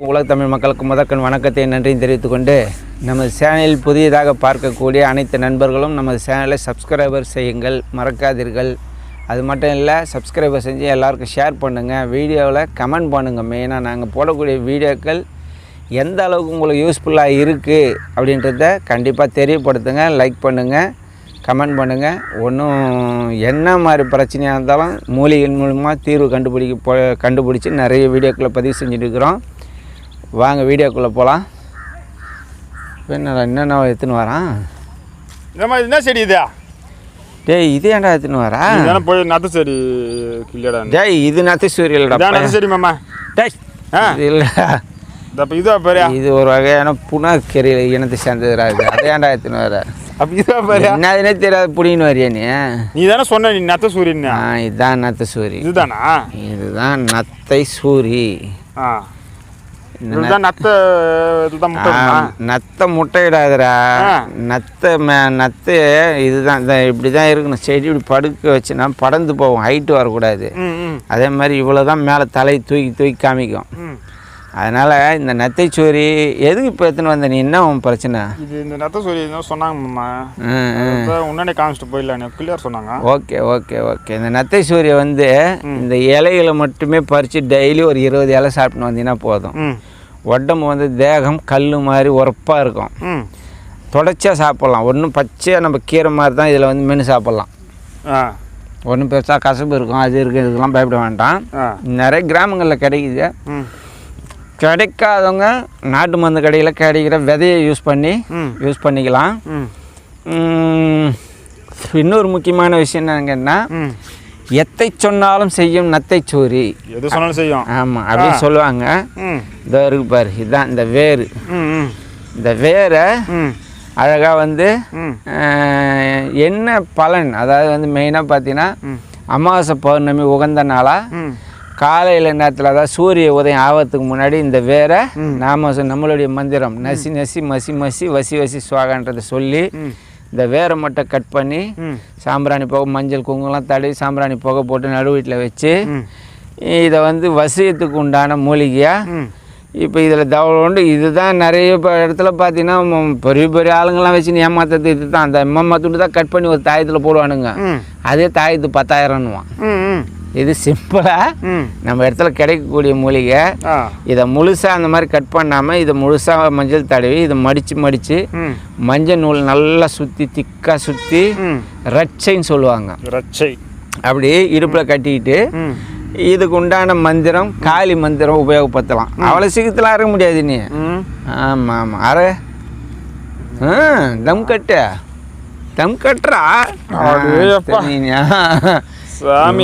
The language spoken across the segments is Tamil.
உலக தமிழ் மக்களுக்கு முதற்கண் வணக்கத்தை நன்றியும் தெரிவித்துக் கொண்டு நமது சேனலில் புதியதாக பார்க்கக்கூடிய அனைத்து நண்பர்களும் நமது சேனலை சப்ஸ்கிரைபர் செய்யுங்கள் மறக்காதீர்கள். அது மட்டும் இல்லை சப்ஸ்கிரைபர் செஞ்சு எல்லாருக்கும் ஷேர் பண்ணுங்கள் வீடியோவில் கமெண்ட் பண்ணுங்கள் மெயினாக நாங்கள் போடக்கூடிய வீடியோக்கள் எந்த அளவுக்கு உங்களுக்கு யூஸ்ஃபுல்லாக இருக்குது அப்படின்றத கண்டிப்பாக தெரியப்படுத்துங்க லைக் பண்ணுங்கள் கமெண்ட் பண்ணுங்கள் ஒன்றும் என்ன மாதிரி பிரச்சனையாக இருந்தாலும் மூலிகையின் மூலமாக தீர்வு கண்டுபிடிக்க போ கண்டுபிடிச்சி நிறைய வீடியோக்களை பதிவு செஞ்சுட்டு இருக்கிறோம். வாங்க வீடியோக்குள்ளே போகலாம் என்னடா என்னென்ன எடுத்துன்னு வரான் இது என்ன செடி இது? டேய் இது ஏன்டா எடுத்துன்னு வரா? இதானே போய் நத்த செடி கிளியடா டேய் இது நத்தி இதான் சூரியல்டா நத்த செடி மாமா டேய். இது இல்லை அப்போ இதுவா பாரியா இது ஒரு வகையான புனாக்கறி இனத்தை சேர்ந்ததுடா இது. அதை ஏன்டா எடுத்துன்னு வர? அப்போ இதுவா பாரியா என்னதுனே தெரியாது புடின்னு வரியா நீ? நீ தானே சொன்ன நீ நத்த சூரியன் இதுதான் நத்த சூரி. இதுதானா? இதுதான் நத்தை சூரி. ஆ. இதுதான் நத்த இதுதான்? நத்தை முட்டையிடாதுடா. நத்தை நத்து இதுதான் இந்த இப்படி தான் இருக்கணும். செடி இப்படி படுக்க வச்சுனா படந்து போகும். ஹைட்டு வரக்கூடாது. அதே மாதிரி இவ்வளோ தான் மேலே தலை தூக்கி தூக்கி காமிக்கும். அதனால் இந்த நத்தைச்சோரி எதுக்கு இப்போ எடுத்துன்னு வந்த? நீ என்ன உன் பிரச்சனை? இது இந்த நத்த சூரியன் தான் சொன்னாங்க மாமா. ம், ம். அதான் முன்னாடி காமிச்சிட்டு போயிடல கிளியர் சொன்னாங்க. Okay okay okay. இந்த நத்தை சூரியை வந்து இந்த இலைகளை மட்டுமே பறித்து டெய்லி ஒரு இருபது இலை சாப்பிட்டு வந்தீங்கன்னா போதும். உடம்பு வந்து தேகம் கல் மாதிரி உரப்பாக இருக்கும். தொடர்ச்சியாக சாப்பிட்லாம். ஒன்றும் பச்சையாக நம்ம கீரை மாதிரி தான் இதில் வந்து மென்று சாப்பிட்லாம். ஒன்றும் பெருசாக கசப்பு இருக்கும் அது இருக்குது இதுக்கெல்லாம் பயப்பட வேண்டாம். நிறைய கிராமங்களில் கிடைக்குது. கிடைக்காதவங்க நாட்டு மருந்து கடையில் கிடைக்கிற விதையை யூஸ் பண்ணி யூஸ் பண்ணிக்கலாம். இன்னொரு முக்கியமான விஷயம் என்னங்கன்னா எத்தை சொன்னாலும் செய்யும் நத்தை எது சொன்னாலும் செய்யும். ஆமாம் அப்படின்னு சொல்லுவாங்க. இதோ இருக்கு பாரு இதுதான் இந்த வேர் இந்த வேரை அழகாக வந்து என்ன பலன்? அதாவது வந்து மெயினாக பார்த்தீங்கன்னா அமாவாசை பௌர்ணமி உகந்த நாளாக காலையில் நேரத்தில் அதாவது சூரிய உதயம் ஆகிறதுக்கு முன்னாடி இந்த வேரை நாம நம்மளுடைய மந்திரம் நசி நசி மசி மசி வசி வசி சுவாகன்றதை சொல்லி இந்த வேரை மட்டும் கட் பண்ணி சாம்பிராணி புகை மஞ்சள் குங்குமம் தடவி சாம்பிராணி புகை போட்டு நடு வீட்டில் வச்சு இதை வந்து வசியத்துக்கு உண்டான மூலிகையாக இப்போ இதில் தவளோண்டு இதுதான் நிறைய இடத்துல பார்த்தீங்கன்னா பெரிய பெரிய ஆளுங்கெல்லாம் வச்சு ஏமாத்தது இது தான் அந்த எம்மா துண்டு தான் கட் பண்ணி ஒரு தாயத்தில் போடுவானுங்க. அதே தாயத்து பத்தாயிரம்னுவான். இது சிம்பிளாக நம்ம இடத்துல கிடைக்கக்கூடிய மூலிகை. இதை முழுசாக அந்த மாதிரி கட் பண்ணாமல் இதை முழுசாக மஞ்சள் தடவி இதை மடித்து மடித்து மஞ்சள் நூல் நல்லா சுற்றி திக்காக சுற்றி ம். ரட்சைன்னு சொல்லுவாங்க. ரச்சை. அப்படி இடுப்பில் கட்டிக்கிட்டு இதுக்கு உண்டான மந்திரம் காளி மந்திரம் உபயோகப்படுத்தலாம். அவ்வளோ சீக்கிரத்தில் அறக்க முடியாது நீ ஆமாம் ஆமாம் அற. தம் கட்டு. தம் கட்டுறா?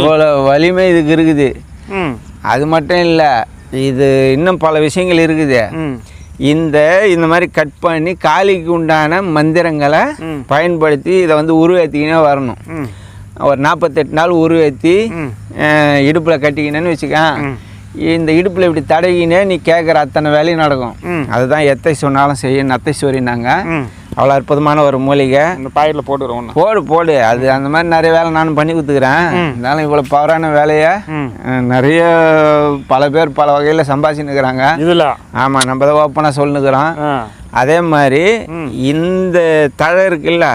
இவ்வளோ வலிமை இதுக்கு இருக்குது. அது மட்டும் இல்லை இது இன்னும் பல விஷயங்கள் இருக்குது. இந்த இந்த மாதிரி கட் பண்ணி காளிக்கு உண்டான மந்திரங்களை. பயன்படுத்தி இதை வந்து உருவேற்றிக்கினே வரணும். ஒரு நாற்பத்தெட்டு நாள் உருவேற்றி இடுப்பில் கட்டிக்கினேன்னு வச்சுக்க. ம். இந்த இடுப்பில் இப்படி தடவினே நீ கேட்குற அத்தனை வேலையும் நடக்கும். அதுதான் எத்தை சொன்னாலும் செய்யும் நத்தை சொரினாங்க. ம். அவ்வளோ அற்புதமான ஒரு மூலிகை. இந்த பாக்கெட்டில் போட்டுக்கிறோம் போடு போடு. அது அந்த மாதிரி நிறைய வேலை நானும் பண்ணி கொடுத்துக்கிறேன். இருந்தாலும் இவ்வளோ பவரான வேலையை நிறைய பல பேர் பல வகையில் சம்பாதிச்சுன்னுக்குறாங்க இதில்? ஆமாம் நம்ம தான் ஓப்பனாக சொல்லுக்கிறோம் அதே மாதிரி இந்த தழை இருக்குல்ல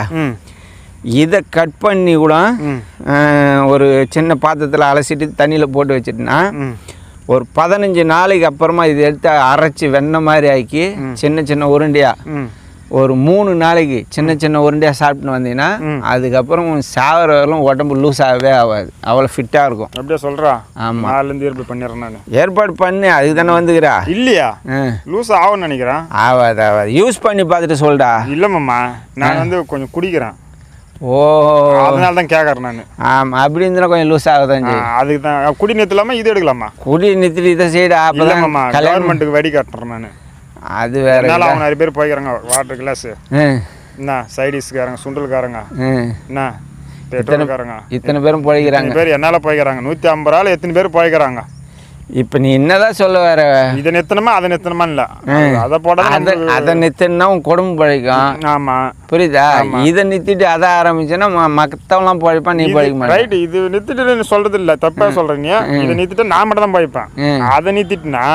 இதை கட் பண்ணி கூட ஒரு சின்ன பாத்திரத்தில் அலசிட்டு தண்ணியில் போட்டு வச்சுட்டுனா ஒரு பதினஞ்சு நாளைக்கு அப்புறமா இது எடுத்து அரைச்சி வெண்ணெய் மாதிரி ஆக்கி சின்ன சின்ன உருண்டையாக ஒரு மூணு நாளைக்கு சின்ன சின்ன உருண்டையாக சாப்பிட்டுன்னு வந்தீங்கன்னா அதுக்கப்புறம் சாகிற வரலும் உடம்பு லூஸ் ஆகவே ஆகாது. அவ்வளோ ஃபிட்டாக இருக்கும். அப்படியே சொல்கிறா ஆமாம் நாலுலேருந்து ஏற்பு பண்ணிடுறேன் நான். ஏற்பாடு பண்ணு அதுக்கு தானே வந்துக்கிறா. இல்லையா? லூஸ் ஆகும்னு நினைக்கிறேன். ஆகாது ஆகாது. யூஸ் பண்ணி பார்த்துட்டு சொல்டா. இல்லை மாமா நான் வந்து கொஞ்சம் குடிக்கிறேன். ஓ. அதனால தான் கேட்குறேன் நான். ஆமாம் அப்படி இருந்தால் கொஞ்சம் லூஸ் ஆகுதான் அதுக்கு தான். குடி நிறுத்தலாமா இது எடுக்கலாமா? குடி நிறுத்திட்டு இதை செய்யடா அப்போ தான் கவர்மெண்ட்டுக்கு வடி காட்டுறேன் நான். அது வேற அதனால அவங்க நிறைய பேர் போய்க்கிறாங்க வாட்டர் கிளாஸு என்ன சைடிஸ்காரங்க சுண்டல்காரங்க. என்ன பெட்ரோல்காரங்க இத்தனை பேரும் பிழைக்கிறாங்க இத்தனை பேர் என்னால் போய்க்கிறாங்க. நூற்றி ஐம்பது ஆள் எத்தனை பேர் போய்க்கிறாங்க? இப்போ நீ என்னதான் சொல்ல வர இதை நிறுத்தணுமா அதை நிறுத்தணுமா இல்லை. அதை போட அதை அதை உன் குடும்பம் பழைக்கும். ஆமாம் புரியுதா? இதை நிறுத்திட்டு அதை ஆரம்பிச்சேன்னா மற்றவங்களாம் பழைப்பான் நீ பழைக்க மாட்டேன் ரைட் இது நிறுத்திட்டு சொல்றது இல்ல தப்பா சொல்றீங்க இதை நிறுத்திட்டு நான் மட்டும் தான் போய்ப்பேன் ம். அதை நிறுத்திட்டுனா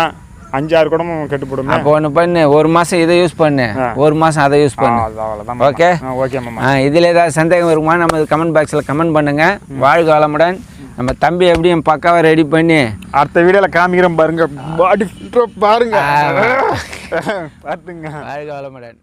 அஞ்சாறு குடமும் கெட்டு போடுமே அப்போ ஒன்று பண்ணு. ஒரு மாதம் இதை யூஸ் பண்ணு. ஒரு மாதம் அதை யூஸ் பண்ணு. அவ்வளோதான் ஓகே ஓகே மாமா. இதில் ஏதாவது சந்தேகம் இருக்குமா? நம்ம கமெண்ட் பாக்ஸில் கமெண்ட் பண்ணுங்கள் வாழ்க வளமுடன். நம்ம தம்பி எப்படியும் பக்காவாக ரெடி பண்ணி. அடுத்த வீடியோவில் காமிக்கிறேன் பாருங்க. பாடி பாருங்க. பார்த்துங்க. வாழ்க வளமுடன்.